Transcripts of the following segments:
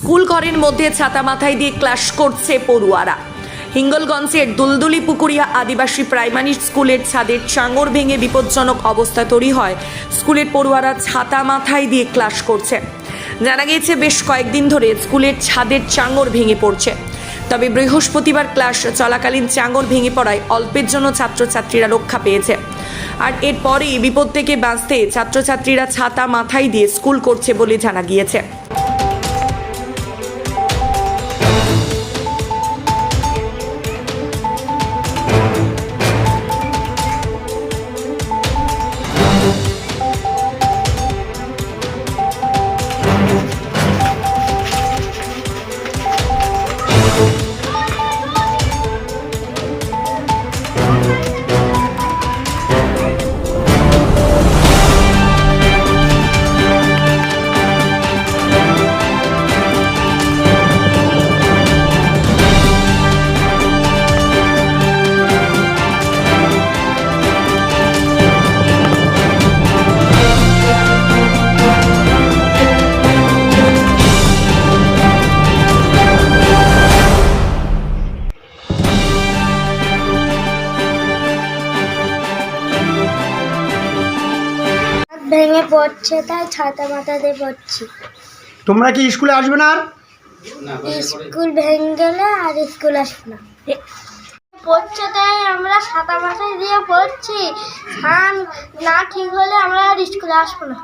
School ঘরের মধ্যে ছাতা মাথায় দিয়ে ক্লাস করছে পড়ুয়ারা। হিঙ্গলগঞ্জের দুলদুলি পুকুরিয়া আদিবাসী প্রাইমারি স্কুলের ছাদের চাঙর ভেঙে বিপজ্জনক অবস্থা তৈরি হয়। স্কুলের পড়ুয়ারা ছাতা মাথায় দিয়ে ক্লাস করছে। জানা গিয়েছে, বেশ কয়েকদিন ধরে স্কুলের ছাদের চাঙর ভেঙে পড়ছে। তবে বৃহস্পতিবার ক্লাস চলাকালীন চাঙর ভেঙে পড়ায় অল্পের জন্য ছাত্রছাত্রীরা রক্ষা পেয়েছে। আর এরপরেই বিপদ থেকে বাঁচতে ছাত্রছাত্রীরা ছাতা মাথায় দিয়ে স্কুল করছে বলে জানা গিয়েছে। ভেঙে পড়ছে তাই ছাতা মাথা দিয়ে পড়ছি। তোমরা কি স্কুলে আসবে না আর? স্কুল ভেঙে গেলে আর স্কুল আসবে না। পড়ছে তাই আমরা ছাতা মাথায় দিয়ে পড়ছি। ধান না ঠিক হলে আমরা আর স্কুলে আসব না।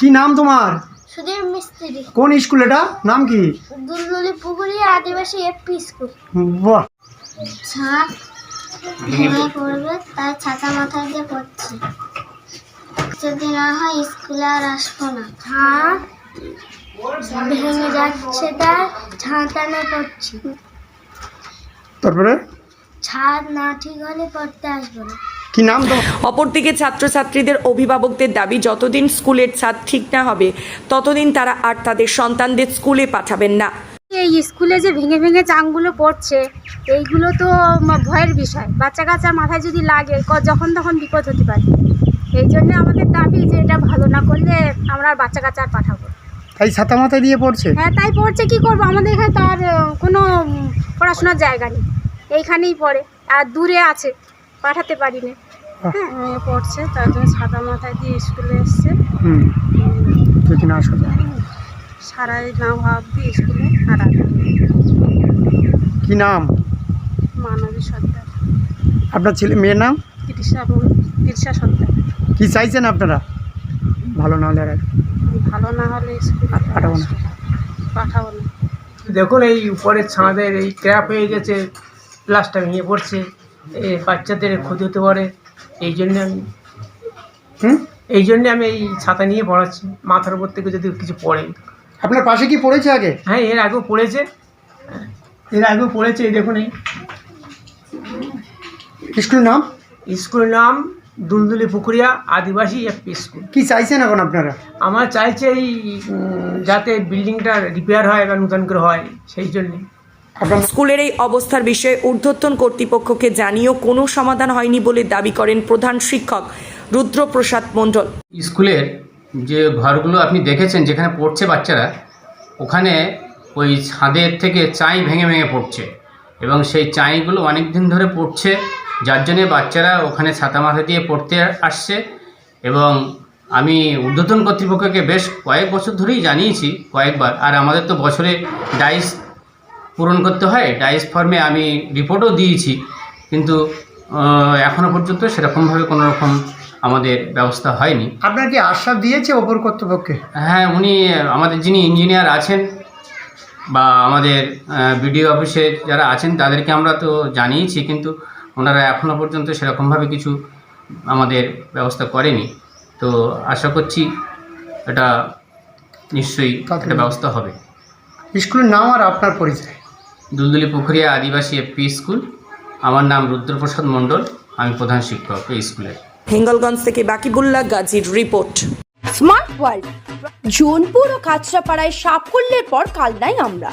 কি নাম তোমার? সুধীর মিস্ত্রি। কোন স্কুল এটা? নাম কি? Dulduli Pukuri Adivasi A P school. বাহ। ছাদ ভেঙে পড়বে তাই ছাতা মাথায় দিয়ে পড়ছি। যদি না হয় স্কুলে আর আসব না। ভেঙে যাচ্ছে পড়ছি তারপরে? ছাদ না ঠিক হলে পড়তে আসব না। কি নাম অপরদিকে ছাত্রছাত্রীদের অভিভাবকদের দাবি যতদিন স্কুলের ছাদ ঠিক না হবে ততদিন তারা আর তাদের সন্তানদের স্কুলে পাঠাবেন না। এই স্কুলে যে ভেঙে ভেঙে চাংগুলো পড়ছে এইগুলো তো ভয়ের বিষয়। বাচ্চা কাচ্চা মাথায় যদি লাগে যখন তখন বিপদ হতে পারে। এই জন্য আমাদের দাবি যে এটা ভালো না করলে আমরা বাচ্চা কাচ্চা আর পাঠাবো তাই ছাতা মাথায় দিয়ে পড়ছে? হ্যাঁ তাই পড়ছে কি করব? আমাদের এখানে তো আর কোনো পড়াশোনার জায়গা নেই। এইখানেই পড়ে আর দূরে আছে পাঠাতে পারি না হ্যাঁ পড়ছে তার জন্য সাদা মাথায় দিয়ে স্কুলে এসছে। হুম। যদি না আসো সারাই না ভাব দিয়ে স্কুলে আর কি নাম? মানবী সর্দার। আপনার ছেলে মেয়ের নাম? তৃষা তৃষা সর্দার। কি চাইছেন আপনারা? ভালো না হলে আর ভালো না হলে স্কুলে পাঠাবো না। পাঠাবো না। দেখুন এই উপরের ছাদের এই ক্র্যাপ হয়ে গেছে প্লাসটা ভেঙে পড়ছে এ বাচ্চাদের ক্ষতি হতে পারে এই জন্য আমি হুম? এই জন্য আমি এই ছাতা নিয়ে পড়াচ্ছি মাথার উপর থেকে যদি কিছু পড়ে। আপনার পাশে কি পড়েছে আগে? হ্যাঁ এর আগেও পড়েছে। এর আগেও পড়েছে এই দেখুন এই। স্কুলের নাম? স্কুলের নাম Dulduli Pukuria Adivasi F P school. কি চাইছেন এখন আপনারা? আমার চাইছে এই যাতে বিল্ডিংটা রিপেয়ার হয় বা নতুন করে হয় সেই জন্যে। স্কুলের এই অবস্থার বিষয়ে ঊর্ধ্বতন কর্তৃপক্ষকে জানিয়েও কোনো সমাধান হয়নি বলে দাবি করেন প্রধান শিক্ষক রুদ্রপ্রসাদ মণ্ডল। স্কুলের যে ঘরগুলো আপনি দেখেছেন যেখানে পড়ছে বাচ্চারা ওখানে ওই ছাদের থেকে চাই ভেঙে ভেঙে পড়ছে। এবং সেই চাইগুলো অনেক দিন ধরে পড়ছে। যার জন্যে বাচ্চারা ওখানে ছাতা মাথা দিয়ে পড়তে আসছে এবং আমি ঊর্ধ্বতন কর্তৃপক্ষকে বেশ কয়েক বছর ধরেই জানিয়েছি কয়েকবার। আর আমাদের তো বছরে ডাইস পূরণ করতে হয় ডাইস ফর্মে আমি রিপোর্টও দিয়েছি। কিন্তু এখনও পর্যন্ত সেরকমভাবে কোনো রকম আমাদের ব্যবস্থা হয়নি। আপনার কি আশ্বাস দিয়েছে ওপর কর্তৃপক্ষে হ্যাঁ উনি আমাদের যিনি ইঞ্জিনিয়ার আছেন বা আমাদের বিডিও অফিসে যারা আছেন তাদেরকে আমরা তো জানিয়েছি কিন্তু ওনারা এখনও পর্যন্ত সেরকমভাবে কিছু আমাদের ব্যবস্থা করেনি। তো আশা করছি এটা নিশ্চয়ই একটা ব্যবস্থা হবে। স্কুলের নাম আর আপনার পরিচয়? দুলদুলি পুকুরিয়া আদিবাসী এফপি স্কুল। আমার নাম রুদ্রপ্রসাদ মণ্ডল আমি প্রধান শিক্ষক এই স্কুলের হিঙ্গলগঞ্জ থেকে বাকিবুল্লাহ গাজীর রিপোর্ট। স্মার্ট ওয়ার্ল্ড জোনপুর ও কাঁচরাপাড়ায় সাফল্যের পর কালনাই আমরা।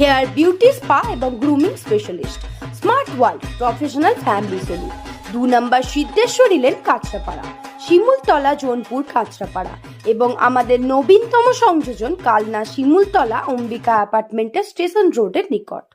হেয়ার বিউটি স্পা এবং grooming specialist. Smart world professional family salon. দু নম্বর সিদ্ধেশ্বরী লেন কাঁচরাপাড়া, শিমুলতলা জোনপুর কাঁচরাপাড়া এবং আমাদের নবীনতম সংযোজন কালনা শিমুলতলা অম্বিকা অ্যাপার্টমেন্টের স্টেশন রোডের নিকট।